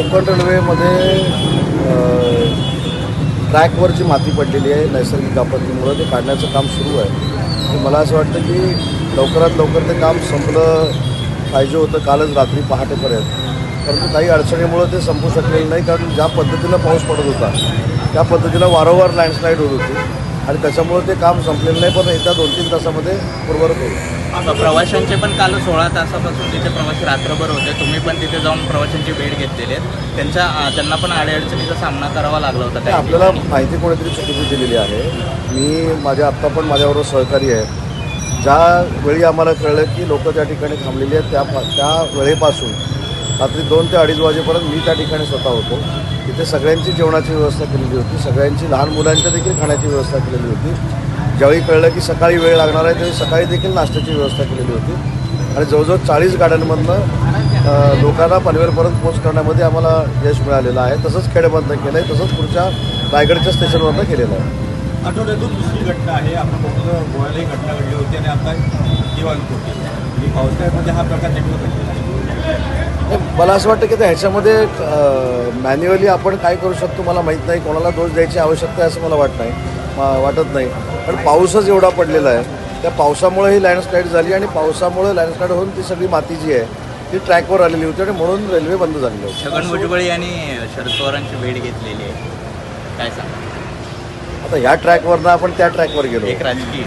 कोकण रेल्वेमध्ये ट्रॅकवरची माती पडलेली आहे नैसर्गिक आपत्तीमुळं. ते काढण्याचं काम सुरू आहे. मला असं वाटतं की लवकरात लवकर ते काम संपलं पाहिजे होतं कालच रात्री पहाटेपर्यंत. परंतु काही अडचणीमुळं ते संपू शकलेलं नाही कारण ज्या पद्धतीनं पाऊस पडत होता त्या पद्धतीनं वारंवार लँडस्लाईड होत होती. आणि त्याच्यामुळं ते काम संपलेलं नाही पण येत्या दोन तीन तासामध्ये पूर्वरत होईल. प्रवाशांचे पण काल सोळा तासापासून तिथे प्रवासी रात्रभर होते. तुम्ही पण तिथे जाऊन प्रवाशांची भेट घेतलेली आहे. त्यांच्या त्यांना पण अडीअडचणीचा सामना करावा लागला होता आपल्याला माहिती कोणीतरी चुकीची दिलेली आहे. मी माझ्या आत्ता पण माझ्याबरोबर सहकारी आहे ज्या वेळी आम्हाला कळलं की लोक त्या ठिकाणी थांबलेली आहेत त्या त्या वेळेपासून रात्री दोन ते अडीच वाजेपर्यंत मी त्या ठिकाणी स्वतः होतो. तिथे सगळ्यांची जेवणाची व्यवस्था केलेली होती. सगळ्यांची लहान मुलांच्या देखील खाण्याची व्यवस्था केलेली होती. ज्यावेळी कळलं की सकाळी वेळ लागणार आहे त्यावेळी सकाळी देखील नाश्त्याची व्यवस्था केलेली होती. आणि जवळजवळ चाळीस गाड्यांमधनं लोकांना पनवेलपर्यंत पोच करण्यामध्ये आम्हाला यश मिळालेलं आहे. तसंच खेड्यामधनं केलं आहे तसंच पुढच्या रायगडच्या स्टेशनवरनं केलेलं आहे. आठवड्यातून दुसरी घटना आहे. आपण फक्त गोव्यालाही घटना घडली होती आणि आता दिवाणकोटी पावसाळ्यामध्ये हा प्रकार नेमका घडलेला आहे. मला असं वाटतं की ह्याच्यामध्ये मॅन्युअली आपण काय करू शकतो मला माहीत नाही. कोणाला दोष द्यायची आवश्यकता आहे असं मला वाटत नाही. वाटत नाही. पण पाऊसच एवढा पडलेला आहे. त्या पावसामुळे ही लँडस्लाईड झाली आणि पावसामुळे लँडस्लाईड होऊन ती सगळी माती जी आहे ती ट्रॅकवर आलेली होती आणि म्हणून रेल्वे बंद झालेली होती. छगन भुजबळ यांनी शरद पवारांची भेट घेतलेली आहे. काय सांग आता ह्या ट्रॅकवरनं आपण त्या ट्रॅकवर गेलो. एक राजकीय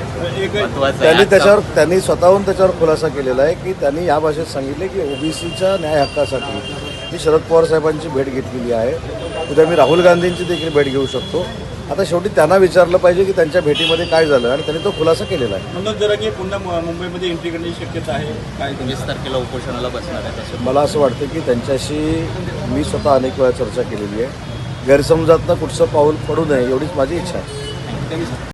महत्वाचं आहे. त्यांनी त्याच्यावर त्यांनी स्वतःहून त्याच्यावर खुलासा केलेला आहे की त्यांनी या भाषेत सांगितले की ओबीसीच्या न्याय हक्कासाठी मी शरद पवार साहेबांची भेट घेतलेली आहे. उद्या मी राहुल गांधींची देखील भेट घेऊ शकतो. आता शेवटी त्यांना विचारलं पाहिजे की त्यांच्या भेटीमध्ये काय झालं आणि त्यांनी तो खुलासा केलेला आहे. मनोज जरांगे पुन्हा मु- मुंबईमध्ये एंट्री करण्याची शक्यता आहे. काय तुम्ही वीस तारखेला उपोषणाला बसणार आहे तसं मला असं वाटतं की त्यांच्याशी मी स्वतः अनेक वेळा चर्चा केलेली आहे. गैरसमजातनं कुठचं पाऊल पडू नये एवढीच माझी इच्छा आहे.